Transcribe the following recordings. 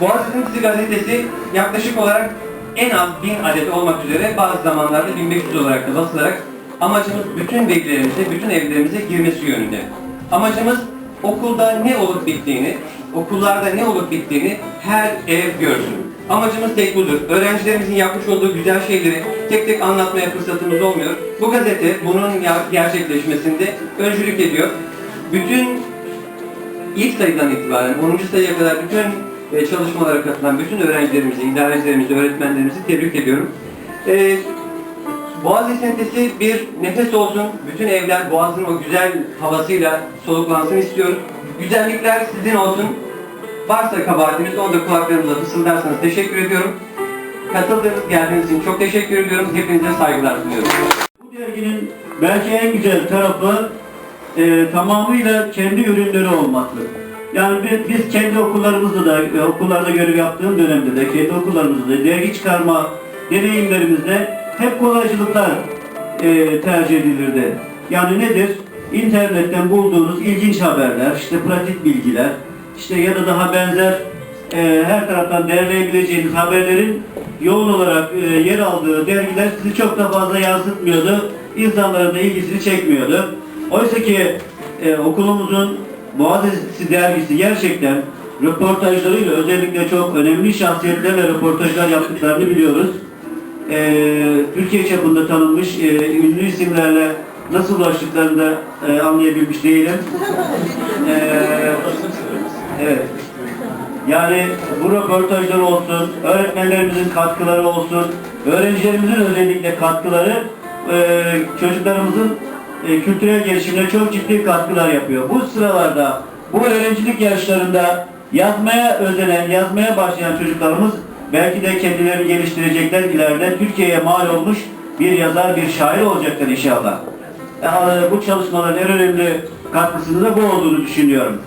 Boğaziçi Dizi Gazetesi yaklaşık olarak en az 1000 adet olmak üzere bazı zamanlarda 1500 olarak da basılarak amacımız bütün velilerimize, bütün evlerimize girmesi yönünde. Amacımız okulda ne olup bittiğini, okullarda ne olup bittiğini her ev görsün. Amacımız tek budur. Öğrencilerimizin yapmış olduğu güzel şeyleri tek tek anlatmaya fırsatımız olmuyor. Bu gazete bunun gerçekleşmesinde öncülük ediyor. Bütün ilk sayıdan itibaren 10. sayıya kadar bütün e, çalışmalara katılan bütün öğrencilerimizi, idarecilerimizi, öğretmenlerimizi tebrik ediyorum. E, Boğaziçi Sentesi bir nefes olsun, bütün evler Boğaz'ın o güzel havasıyla soluklansın istiyoruz. Güzellikler sizin olsun. Varsa kabahatimiz onu da kulaklarınıza fısıldarsanız teşekkür ediyorum. Katıldığınız, geldiğiniz için çok teşekkür ediyorum. Hepinize saygılar sunuyorum. Bu derginin belki en güzel tarafı e, tamamıyla kendi ürünleri olması. Yani biz, biz kendi okullarımızda da, e, okullarda görev yaptığım dönemde de, kendi okullarımızda da dergi çıkarma deneyimlerimizde hep kolaycılıklar e, tercih edilirdi. Yani nedir? İnternetten bulduğunuz ilginç haberler, işte pratik bilgiler, işte ya da daha benzer e, her taraftan derleyebileceğiniz haberlerin yoğun olarak e, yer aldığı dergiler sizi çok da fazla yansıtmıyordu. İnsanların da ilgisini çekmiyordu. Oysa ki e, okulumuzun Boğaziçi dergisi gerçekten röportajlarıyla özellikle çok önemli şahsiyetlerle röportajlar yaptıklarını biliyoruz. E, Türkiye çapında tanınmış e, ünlü isimlerle nasıl ulaştıklarını da e, anlayabilmiş değilim. E, evet. Yani bu röportajlar olsun, öğretmenlerimizin katkıları olsun, öğrencilerimizin özellikle katkıları e, çocuklarımızın e, kültürel gelişimine çok ciddi katkılar yapıyor. Bu sıralarda, bu öğrencilik yaşlarında yazmaya özenen, yazmaya başlayan çocuklarımız belki de kendilerini geliştirecekler ileride Türkiye'ye mal olmuş bir yazar, bir şair olacaklar inşallah. E, bu çalışmaların en önemli katkısının da bu olduğunu düşünüyorum.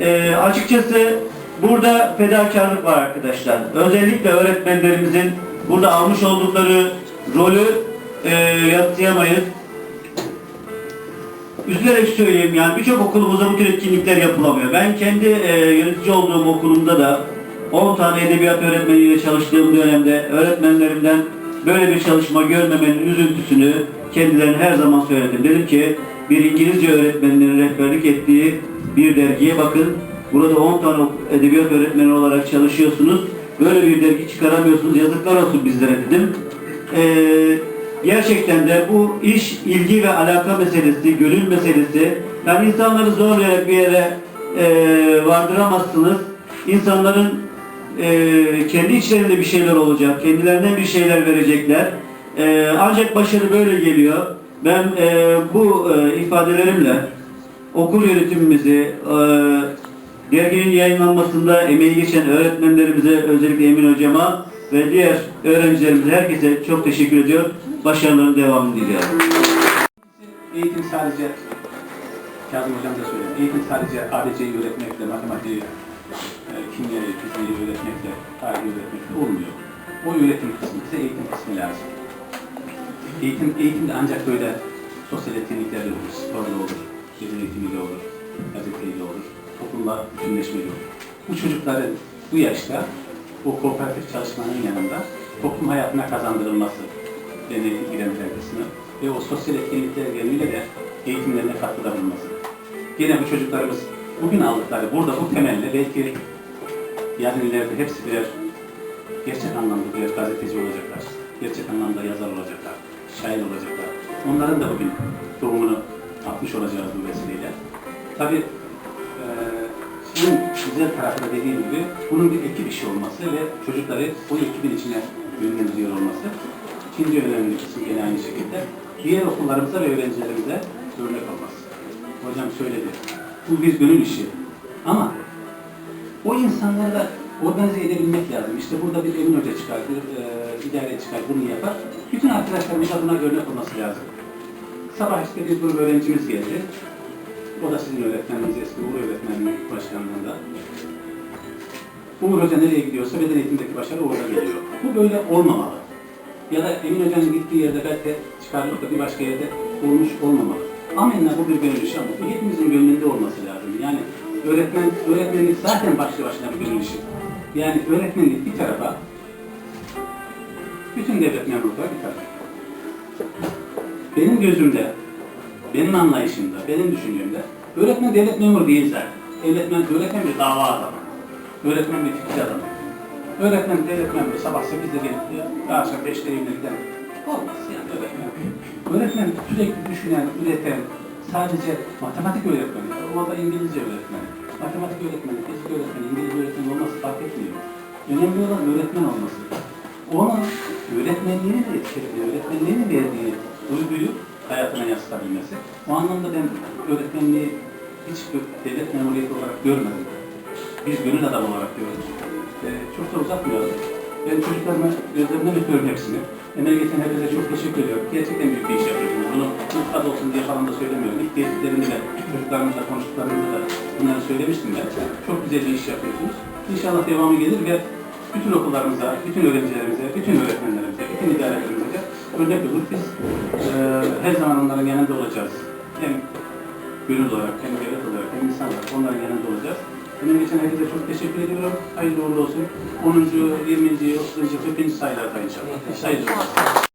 Ee, açıkçası burada fedakarlık var arkadaşlar. Özellikle öğretmenlerimizin burada almış oldukları rolü e, yatsıyamayız. Üzülerek söyleyeyim yani birçok okulumuzda bu tür etkinlikler yapılamıyor. Ben kendi e, yönetici olduğum okulumda da 10 tane edebiyat öğretmeniyle çalıştığım dönemde öğretmenlerimden böyle bir çalışma görmemenin üzüntüsünü kendilerine her zaman söyledim. Dedim ki bir İngilizce öğretmeninin rehberlik ettiği bir dergiye bakın. Burada 10 tane edebiyat öğretmeni olarak çalışıyorsunuz. Böyle bir dergi çıkaramıyorsunuz. Yazıklar olsun bizlere dedim. Ee, gerçekten de bu iş ilgi ve alaka meselesi, gönül meselesi. Yani insanları zorlayarak bir yere e, vardıramazsınız. İnsanların e, kendi içlerinde bir şeyler olacak, kendilerinden bir şeyler verecekler. E, ancak başarı böyle geliyor. Ben e, bu e, ifadelerimle okul yönetimimizi, e, derginin yayınlanmasında emeği geçen öğretmenlerimize, özellikle Emin Hocama ve diğer öğrencilerimize, herkese çok teşekkür ediyor. Başarıların devamını diliyorum. Eğitim sadece, Kazım Hocam da söyledi, eğitim sadece ABC'yi öğretmekle, matematiği, e, kimyayı, fiziği öğretmekle, tarihi öğretmekle olmuyor. O öğretim kısmı, bize eğitim kısmı lazım. Eğitim, eğitimde ancak böyle sosyal etkinliklerle olur, sporla olur, gezi eğitimiyle olur, gazeteyle olur, toplumla bütünleşmeyle olur. Bu çocukların bu yaşta o kooperatif çalışmanın yanında toplum hayatına kazandırılması ilgilendiren kısmı ve o sosyal etkinlikler yönüyle de eğitimlerine katkıda bulunması. Yine bu çocuklarımız bugün aldıkları burada bu temelle belki yarın ileride hepsi birer gerçek anlamda birer gazeteci olacaklar. Gerçek anlamda yazar olacaklar, şair olacaklar. Onların da bugün doğumunu atmış olacağız bu vesileyle. Tabii eee bunun güzel tarafı dediğim gibi bunun bir ekip işi olması ve çocukları o ekibin içine yönlendiriyor olması. İkinci önemli kısım yine aynı şekilde diğer okullarımıza ve öğrencilerimize örnek olması. Hocam söyledi. Bu bir gönül işi. Ama o insanları da organize edebilmek lazım. İşte burada bir Emin Hoca çıkar, bir e, idare çıkar, bunu yapar. Bütün arkadaşlarımıza buna örnek olması lazım. Sabah işte bir grup öğrencimiz geldi. O da sizin öğretmeniniz, eski Uğur öğretmenliği başkanlığında. Uğur Hoca nereye gidiyorsa beden eğitimindeki başarı orada geliyor. Bu böyle olmamalı. Ya da Emin Hoca'nın gittiği yerde belki çıkarılıp da bir başka yerde olmuş olmamalı. Amenna bu bir gönül işi ama hepimizin gönlünde olması lazım. Yani öğretmen, öğretmenlik zaten başlı başına bir gönül. Yani öğretmenlik bir tarafa, bütün devlet memurları bir tarafa. Benim gözümde, benim anlayışımda, benim düşüncemde öğretmen devlet memuru değil zaten. Öğretmen, öğretmen bir dava adamı. Öğretmen bir fikir adamı. Öğretmen memuru sabah 8'de gelip de akşam 5'te evine giden olmaz yani öğretmen. Öğretmen sürekli düşünen, üreten, sadece matematik öğretmeni, o da İngilizce öğretmeni, matematik öğretmeni, fizik öğretmeni, İngilizce öğretmeni olması fark etmiyor. Önemli olan öğretmen olması. Onun öğretmenliğini de etkilediği, öğretmenliğinin verdiği duyguyu hayatına yansıtabilmesi. O anlamda ben öğretmenliği hiç devlet memuriyeti olarak görmedim. Biz gönül adamı olarak gördük. Ee, çok da uzatmayalım. Ben çocuklarıma gözlerimden öpüyorum hepsini. Emeğe geçen herkese çok teşekkür ediyorum. Gerçekten büyük bir iş yapıyorsunuz. Bunu mutfak olsun diye falan da söylemiyorum. İlk gezitlerimde de çocuklarımızla konuştuklarımda da bunları söylemiştim ben. Çok güzel bir iş yapıyorsunuz. İnşallah devamı gelir ve bütün okullarımıza, bütün öğrencilerimize, bütün öğretmenlerimize, bütün idarelerimize örnek olur. Biz eee, her zaman onların yanında olacağız. Hem gönül olarak, hem devlet olarak, hem insan olarak onların yanında olacağız. Benim geçen herkese çok teşekkür ediyorum. Hayırlı uğurlu olsun. 10. 20. 30. 40. sayılarda inşallah. Hayırlı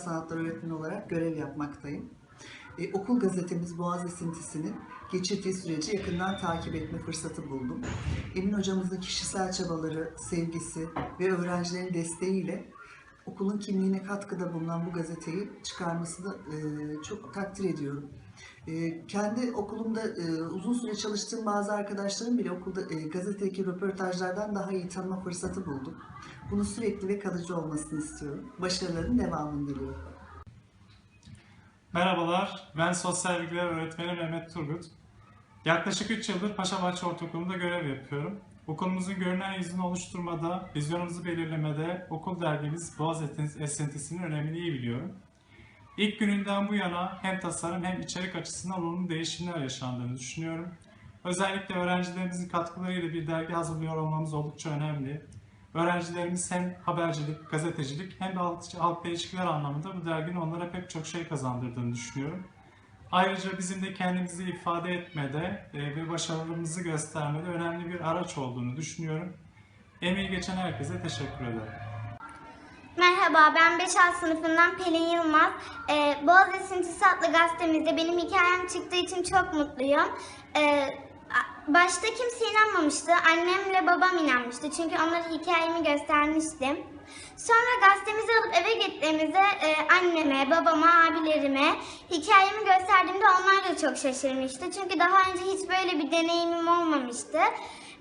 Yıldır görsel sanatlar öğretmeni olarak görev yapmaktayım. E, okul gazetemiz Boğaz Esintisinin geçirdiği süreci yakından takip etme fırsatı buldum. Emin hocamızın kişisel çabaları, sevgisi ve öğrencilerin desteğiyle okulun kimliğine katkıda bulunan bu gazeteyi çıkarmasını e, çok takdir ediyorum. E, kendi okulumda e, uzun süre çalıştığım bazı arkadaşlarım bile okulda e, gazetedeki röportajlardan daha iyi tanıma fırsatı buldum. Bunun sürekli ve kalıcı olmasını istiyorum. Başarıların devamını diliyorum. Merhabalar, ben Sosyal Bilgiler Öğretmeni Mehmet Turgut. Yaklaşık 3 yıldır Paşabahçe Ortaokulu'nda görev yapıyorum. Okulumuzun görünen yüzünü oluşturmada, vizyonumuzu belirlemede okul dergimiz Boğaz Esintisinin önemini iyi biliyorum. İlk gününden bu yana hem tasarım hem içerik açısından olumlu değişimler yaşandığını düşünüyorum. Özellikle öğrencilerimizin katkılarıyla bir dergi hazırlıyor olmamız oldukça önemli. Öğrencilerimiz hem habercilik, gazetecilik hem de halk- halkla ilişkiler anlamında bu derginin onlara pek çok şey kazandırdığını düşünüyorum. Ayrıca bizim de kendimizi ifade etmede e, ve başarılarımızı göstermede önemli bir araç olduğunu düşünüyorum. Emeği geçen herkese teşekkür ederim. Merhaba, ben 5 A sınıfından Pelin Yılmaz. Ee, Boğaz Esintisi adlı gazetemizde benim hikayem çıktığı için çok mutluyum. Ee, başta kimse inanmamıştı. Annemle babam inanmıştı. Çünkü onlara hikayemi göstermiştim. Sonra gazetemizi alıp eve gittiğimizde e, anneme, babama, abilerime hikayemi gösterdiğimde onlar da çok şaşırmıştı. Çünkü daha önce hiç böyle bir deneyimim olmamıştı.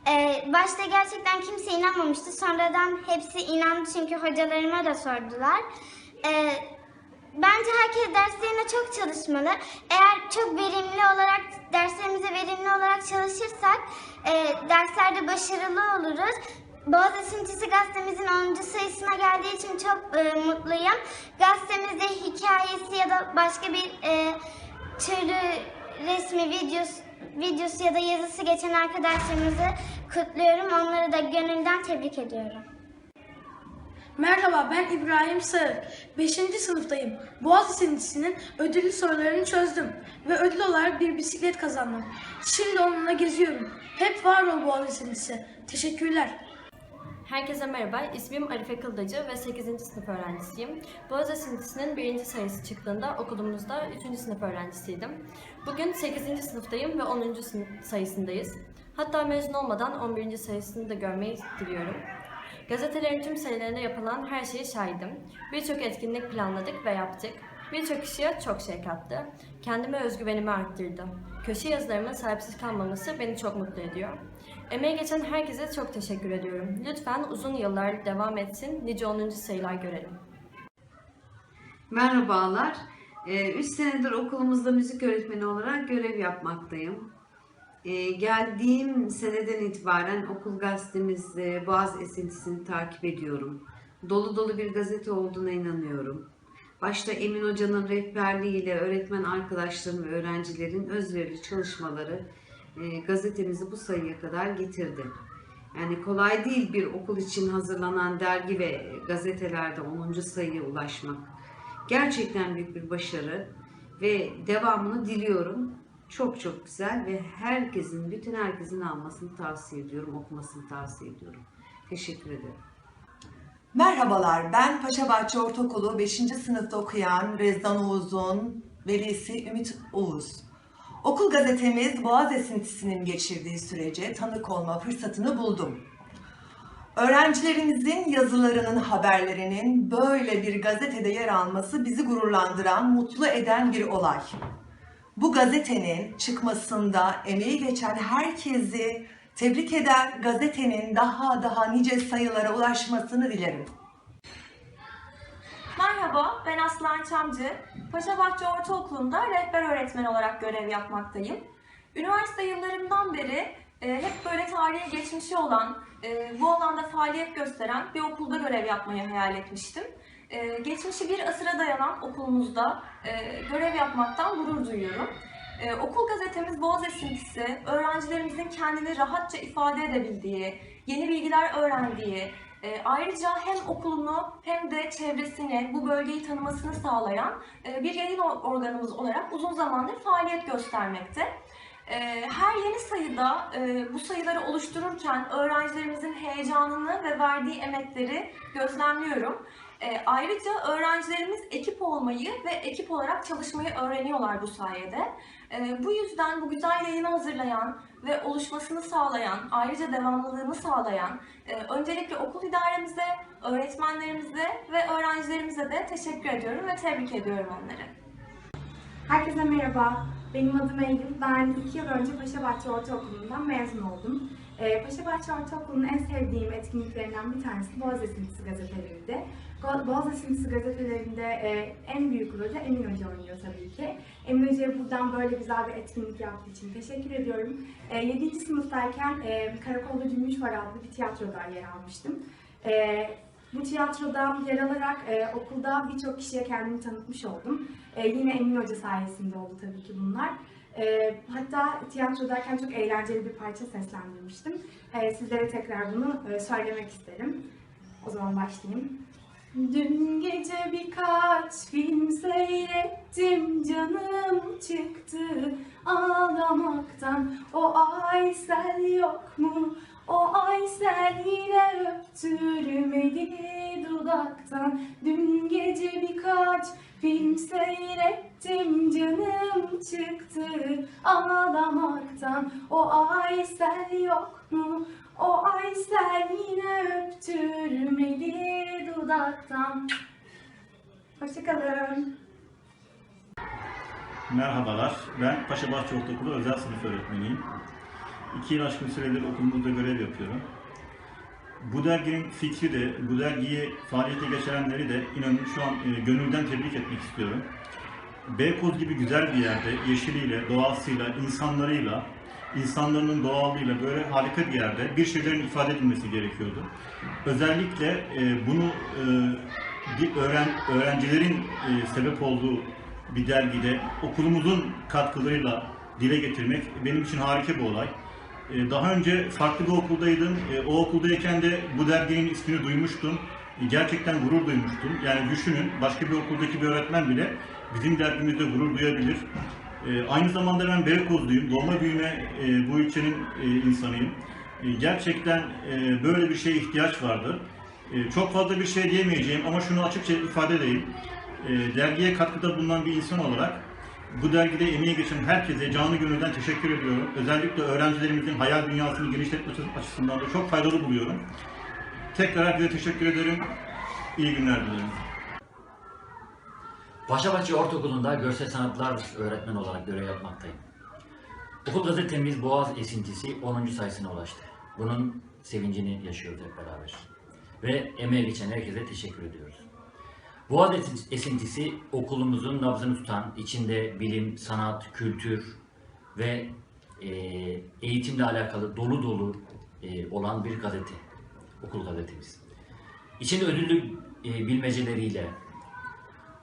Ee, başta gerçekten kimse inanmamıştı. Sonradan hepsi inandı çünkü hocalarıma da sordular. Ee, bence herkes derslerine çok çalışmalı. Eğer çok verimli olarak, derslerimize verimli olarak çalışırsak e, derslerde başarılı oluruz. Boğaz Esintisi gazetemizin 10. sayısına geldiği için çok e, mutluyum. Gazetemizde hikayesi ya da başka bir e, türlü resmi videosu, videosu ya da yazısı geçen arkadaşlarımızı kutluyorum. Onları da gönülden tebrik ediyorum. Merhaba ben İbrahim Sağır. 5. sınıftayım. Boğaz Esintisi'nin ödüllü sorularını çözdüm ve ödül olarak bir bisiklet kazandım. Şimdi onunla geziyorum. Hep var ol Boğaz Esintisi. Teşekkürler. Herkese merhaba, ismim Arife Kıldacı ve 8. sınıf öğrencisiyim. Boğaz Esintisi'nin birinci sayısı çıktığında okulumuzda 3. sınıf öğrencisiydim. Bugün 8. sınıftayım ve 10. sınıf sayısındayız. Hatta mezun olmadan 11. sayısını da görmeyi diliyorum. Gazetelerin tüm sayılarında yapılan her şeye şahidim. Birçok etkinlik planladık ve yaptık. Birçok kişiye çok şey kattı. Kendime özgüvenimi arttırdı. Köşe yazılarımın sahipsiz kalmaması beni çok mutlu ediyor. Emeği geçen herkese çok teşekkür ediyorum. Lütfen uzun yıllar devam etsin, nice 10. sayılar görelim. Merhabalar. 3 senedir okulumuzda müzik öğretmeni olarak görev yapmaktayım. Ee, Geldiğim seneden itibaren okul gazetemiz e, Boğaz Esintisini takip ediyorum. Dolu dolu bir gazete olduğuna inanıyorum. Başta Emin Hoca'nın rehberliğiyle öğretmen arkadaşlarım ve öğrencilerin özverili çalışmaları e, gazetemizi bu sayıya kadar getirdi. Yani kolay değil bir okul için hazırlanan dergi ve gazetelerde 10. sayıya ulaşmak. Gerçekten büyük bir başarı ve devamını diliyorum. Çok çok güzel ve herkesin, bütün herkesin almasını tavsiye ediyorum, okumasını tavsiye ediyorum. Teşekkür ederim. Merhabalar, ben Paşabahçe Ortaokulu 5. sınıfta okuyan Rezdan Oğuz'un velisi Ümit Oğuz. Okul gazetemiz Boğaz Esintisinin geçirdiği sürece tanık olma fırsatını buldum. Öğrencilerimizin yazılarının, haberlerinin böyle bir gazetede yer alması bizi gururlandıran, mutlu eden bir olay. Bu gazetenin çıkmasında emeği geçen herkesi tebrik eder, gazetenin daha daha nice sayılara ulaşmasını dilerim. Merhaba, ben Aslan Çamcı. Paşabahçe Ortaokulu'nda rehber öğretmen olarak görev yapmaktayım. Üniversite yıllarımdan beri e, hep böyle tarihi geçmişi olan, e, bu alanda faaliyet gösteren bir okulda görev yapmayı hayal etmiştim. E, geçmişi bir asıra dayanan okulumuzda görev yapmaktan gurur duyuyorum. E, okul gazetemiz Boğaz Esintisi, öğrencilerimizin kendini rahatça ifade edebildiği, yeni bilgiler öğrendiği, e, ayrıca hem okulunu hem de çevresini, bu bölgeyi tanımasını sağlayan e, bir yayın or- organımız olarak uzun zamandır faaliyet göstermekte. E, her yeni sayıda e, bu sayıları oluştururken öğrencilerimizin heyecanını ve verdiği emekleri gözlemliyorum. E, ayrıca öğrencilerimiz ekip olmayı ve ekip olarak çalışmayı öğreniyorlar bu sayede. E, bu yüzden bu güzel yayını hazırlayan ve oluşmasını sağlayan, ayrıca devamlılığını sağlayan e, öncelikle okul idaremize, öğretmenlerimize ve öğrencilerimize de teşekkür ediyorum ve tebrik ediyorum onları. Herkese merhaba. Benim adım Eylül. Ben iki yıl önce Paşabahçe Ortaokulu'ndan mezun oldum. Ee, Paşabahçe Ortaokulu'nun en sevdiğim etkinliklerinden bir tanesi Boğaz Esintisi gazeteleriydi. Boğaz Esintisi gazetelerinde e, en büyük rolü Emin Hoca oynuyor tabii ki. Emin Hoca'ya buradan böyle güzel bir etkinlik yaptığı için teşekkür ediyorum. E, 7. sınıftayken e, Karakolda Gümüş Var adlı bir tiyatroda yer almıştım. E, bu tiyatroda yer alarak e, okulda birçok kişiye kendimi tanıtmış oldum. E, yine Emin Hoca sayesinde oldu tabii ki bunlar. E, hatta tiyatrodayken çok eğlenceli bir parça seslendirmiştim. E, sizlere tekrar bunu e, söylemek isterim. O zaman başlayayım. Dün gece birkaç film seyrettim canım çıktı ağlamaktan O Aysel yok mu? O Aysel yine öptürmedi dudaktan Dün gece birkaç film seyrettim canım çıktı ağlamaktan O Aysel yok mu? O Aysel yine öptürmedi dudaktan Hoşçakalın. Merhabalar, ben Paşabahçe Ortaokulu özel sınıf öğretmeniyim. İki yıl aşkın süredir okulumuzda görev yapıyorum. Bu derginin fikri de, bu dergiyi faaliyete geçirenleri de inanın şu an e, gönülden tebrik etmek istiyorum. Beykoz gibi güzel bir yerde, yeşiliyle, doğasıyla, insanlarıyla, insanların doğallığıyla böyle harika bir yerde bir şeylerin ifade edilmesi gerekiyordu. Özellikle e, bunu e, bir öğren, öğrencilerin e, sebep olduğu bir dergide okulumuzun katkılarıyla dile getirmek benim için harika bir olay. E, Daha önce farklı bir okuldaydım. E, O okuldayken de bu derginin ismini duymuştum. E, Gerçekten gurur duymuştum. Yani düşünün başka bir okuldaki bir öğretmen bile bizim dergimizde gurur duyabilir. Aynı zamanda ben Beykozluyum. Doğma büyüme e, bu ilçenin e, insanıyım. Gerçekten e, böyle bir şeye ihtiyaç vardı. Çok fazla bir şey diyemeyeceğim ama şunu açıkça ifade edeyim. Dergiye katkıda bulunan bir insan olarak bu dergide emeği geçen herkese canı gönülden teşekkür ediyorum. Özellikle öğrencilerimizin hayal dünyasını genişletmesi açısından da çok faydalı buluyorum. Tekrar herkese teşekkür ederim. İyi günler dilerim. Paşabahçe Ortaokulu'nda görsel sanatlar öğretmen olarak görev yapmaktayım. Okul gazetemiz Boğaz Esintisi 10. sayısına ulaştı. Bunun sevincini yaşıyoruz hep beraber. Ve emeği geçen herkese teşekkür ediyoruz. Boğaz Esin- Esintisi okulumuzun nabzını tutan, içinde bilim, sanat, kültür ve e, eğitimle alakalı dolu dolu e, olan bir gazete. Okul gazetemiz. İçinde ödüllü e, bilmeceleriyle,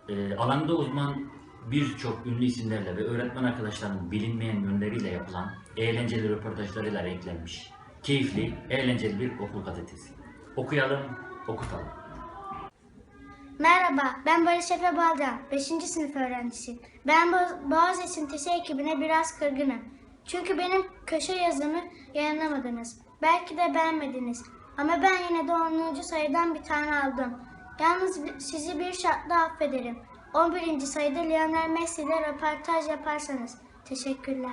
e, alanında uzman birçok ünlü isimlerle ve öğretmen arkadaşlarının bilinmeyen yönleriyle yapılan eğlenceli röportajlarıyla renklenmiş. Keyifli, eğlenceli bir okul gazetesi. Okuyalım, okutalım. Merhaba, ben Barış Efe Balcan, 5. sınıf öğrencisiyim. Ben Bo- Boğaz Esintisi ekibine biraz kırgınım. Çünkü benim köşe yazımı yayınlamadınız. Belki de beğenmediniz. Ama ben yine de 10. sayıdan bir tane aldım. Yalnız sizi bir şartla affederim. 11. sayıda Lionel Messi ile röportaj yaparsanız. Teşekkürler.